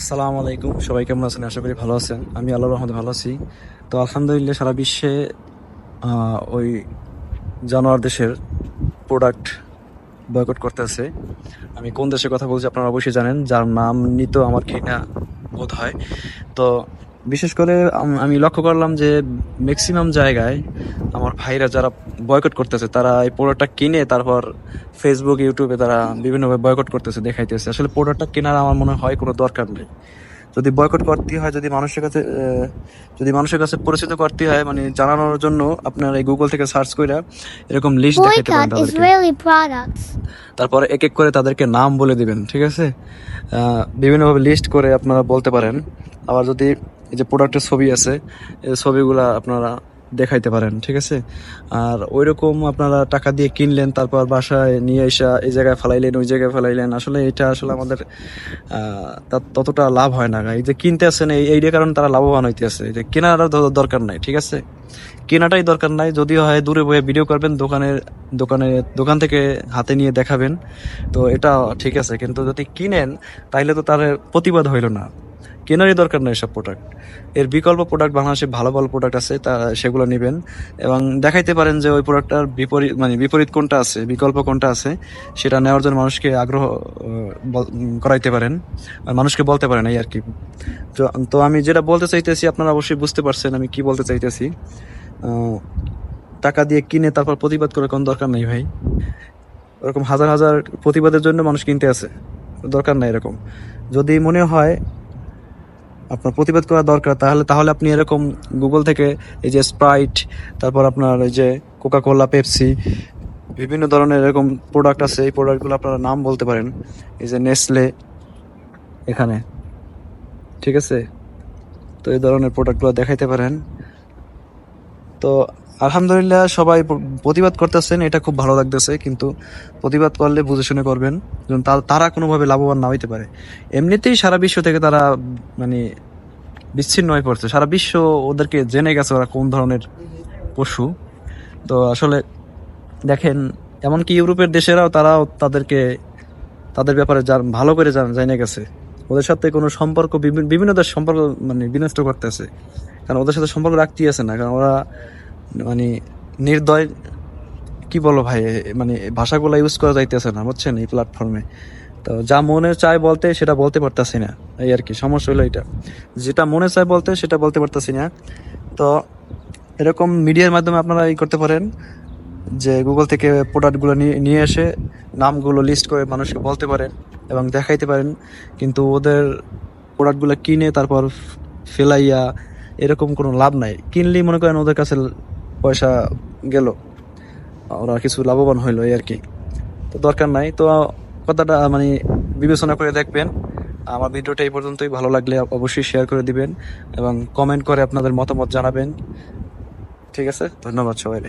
আসসালামু আলাইকুম। সবাই কেমন আছেন? আশা করি ভালো আছেন। আমি আল্লাহ রহমদ ভালো আছি। তো আলহামদুলিল্লাহ সারা বিশ্বে ওই জানোয়ার দেশের প্রোডাক্ট বয়কট করতেছে। আমি কোন দেশের কথা বলছি আপনারা অবশ্যই জানেন। যার নাম নিত আমার ঘৃণা বোধ হয়। তো বিশেষ করে আমি লক্ষ্য করলাম যে ম্যাক্সিমাম জায়গায় আমার ভাইরা যারা বয়কট করতেছে, তারা এই প্রোডাক্টটা কিনে তারপর ফেসবুক ইউটিউবে তারা বিভিন্নভাবে বয়কট করতেছে, দেখাইতেছে। আসলে প্রোডাক্টটা কেনার আমার মনে হয় কোনো দরকার নেই। যদি বয়কট করতে হয় যদি মানুষের কাছে যদি মানুষের কাছে পরিচিত করতে হয় মানে জানানোর জন্য আপনার এই গুগল থেকে সার্চ করে এরকম লিস্ট দেখাইতে পারেন তাদেরকে. তারপরে এক এক করে তাদেরকে নাম বলে দিবেন ঠিক আছে? বিভিন্নভাবে লিস্ট করে আপনারা বলতে পারেন। আবার যদি এই যে প্রোডাক্টের ছবি আছে এই ছবিগুলা আপনারা দেখাইতে পারেন ঠিক আছে? আর ওই রকম আপনারা টাকা দিয়ে কিনলেন তারপর বাসায় নিয়ে এসে এই জায়গায় ফেলাইলেন ওই জায়গায় ফেলাইলেন আসলে এটা আসলে আমাদের আহ, তা- ততটা লাভ হয় না। এই যে কিনতে আসেন এই এইটার কারণে তারা লাভবান হইতেছে। এই যে কেনার দরকার নাই ঠিক আছে? কেনাটাই দরকার নাই যদিও হয় দূরে বয়ে ভিডিও করবেন দোকানের দোকানে দোকান থেকে হাতে নিয়ে দেখাবেন। তো এটা ঠিক আছে কিন্তু যদি কিনেন তাইলে তো তার প্রতিবাদ হইল না। কেনারই দরকার নেই সব প্রোডাক্টের বিকল্প প্রোডাক্ট বাংলাদেশে ভালো ভালো প্রোডাক্ট আছে, তা সেগুলো নেবেন। এবং দেখাইতে পারেন যে ওই প্রোডাক্টটার বিপরীত মানে বিপরীত কোনটা আছে, বিকল্প কোনটা আছে, সেটা নেওয়ার জন্য মানুষকে আগ্রহ করাইতে পারেন। আর মানুষকে বলতে পারেন এই আর কি। তো- তো আমি যেটা বলতে চাইতেছি, আপনারা অবশ্যই বুঝতে পারছেন আমি কি বলতে চাইতেছি। টাকা দিয়ে কিনে তারপর প্রতিবাদ করার কোনো দরকার নেই ভাই। ওরকম হাজার হাজার প্রতিবাদের জন্য মানুষ কিনতে আছে। দরকার নাই এরকম। যদি মনে হয় আপনার প্রতিবাদ করা দরকার, তাহলে তাহলে আপনি এরকম গুগল থেকে এই যে স্প্রাইট তারপর আপনার এই যে কোকা কোলা পেপসি বিভিন্ন ধরনের এরকম প্রোডাক্ট আছে, এই প্রোডাক্টগুলো আপনারা নাম বলতে পারেন। এই যে নেসলে এখানে। ঠিক আছে? তো এই ধরনের প্রোডাক্টগুলো দেখাইতে পারেন। তো আলহামদুলিল্লাহ সবাই প্রতিবাদ করতেছেন, এটা খুব ভালো লাগতেছে, কিন্তু প্রতিবাদ করলে বুঝে শুনে করবেন তারা কোনোভাবে লাভবান না হইতে পারে। এমনিতেই সারা বিশ্ব থেকে তারা মানে বিচ্ছিন্ন হয়ে পড়ছে। সারা বিশ্ব ওদেরকে জেনে গেছে ওরা কোন ধরনের পশু। তো আসলে দেখেন, এমনকি ইউরোপের দেশেরাও তারাও তাদেরকে, তাদের ব্যাপারে ভালো করে জান গেছে। ওদের সাথে কোনো সম্পর্ক বিভি- বিভিন্ন দেশ সম্পর্ক মানে বিনষ্ট করতেছে। কারণ ওদের সাথে সম্পর্ক রাখতেই আছে না। কারণ ওরা মানে নির্দয়, কি বলো ভাই মানে ভাষাগুলো ইউজ করা যাইতেছে না, বুঝছেন, এই প্ল্যাটফর্মে তো যা মনে চায় বলতে, সেটা বলতে পারতাছি না, এই আর কি, সমস্যা হলো এটা। যেটা মনে চায় বলতে, সেটা বলতে পারতাছি না। তো এরকম মিডিয়ার মাধ্যমে আপনারা এই করতে পারেন, যে গুগল থেকে প্রোডাক্টগুলো নিয়ে এসে নামগুলো লিস্ট করে মানুষকে বলতে পারেন এবং দেখাইতে পারেন। কিন্তু ওদের প্রোডাক্টগুলো কিনে তারপর ফেলাইয়া এরকম কোনো লাভ নাই। কিনলেই মনে করেন ওদের কাছে পয়সা গেল। ওরা কিছু লাভবান হইল এই আর কি তো দরকার নাই। তো কথাটা মানে বিবেচনা করে দেখবেন। আমার ভিডিওটা এই পর্যন্তই। ভালো লাগলে অবশ্যই শেয়ার করে দিবেন এবং কমেন্ট করে আপনাদের মতামত জানাবেন। ঠিক আছে? ধন্যবাদ সবাই